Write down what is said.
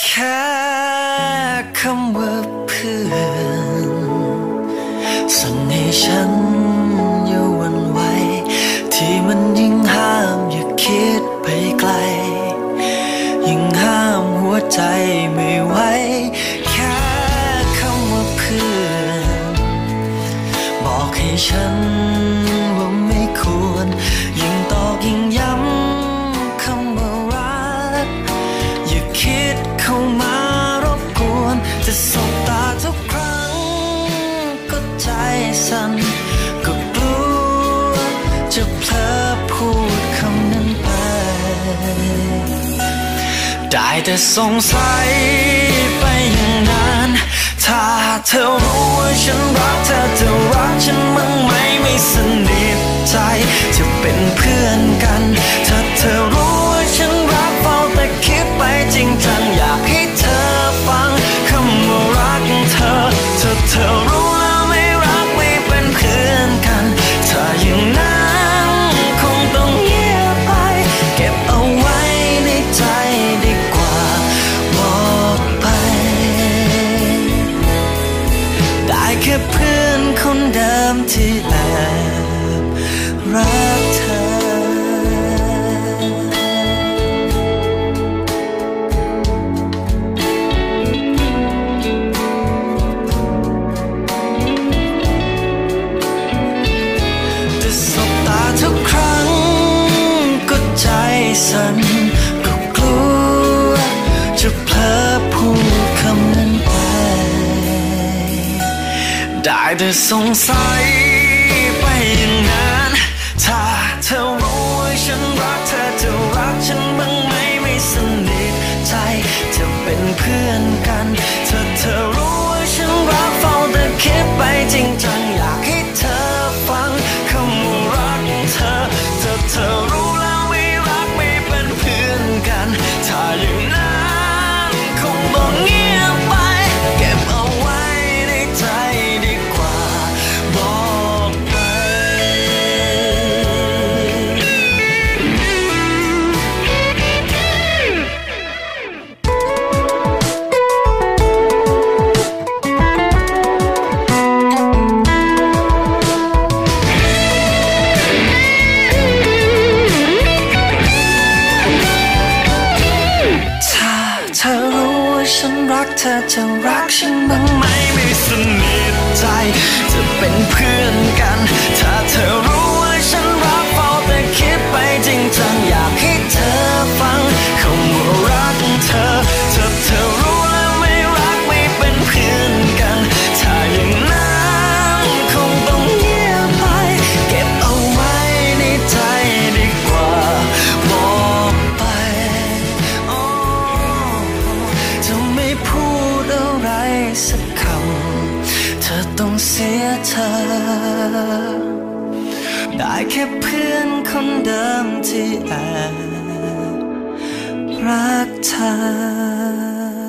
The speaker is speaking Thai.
แค่คำว่าเพื่อนส่งให้ฉันอย่วนไหวที่มันยิ่งห้ามอย่าคิดไปไกล ยิ่งห้ามหัวใจไม่ไหวแค่คำว่าเพื่อนบอกให้ฉัน จะสบตาทุกครั้ง ก็ใจสั่นก็กลัว จะเพ้อพูดคำนั้นไป ได้แต่สงสัยไปอย่างนั้น ถ้าเธอรู้ว่าฉั ค่เพื่อนคนเดิมที่แอบรักเธอทุกครั้งก็ใจสั่น The son sai ธอจะรักฉันบ้างไหมไม่สนิทใจ จะเป็นเพื่อนกัน ถ้าเธอรู้ว่าฉัน สักคำ เธอต้องเสียเธอ ได้แค่เพื่อนคนเดิมที่แอบรักเธอ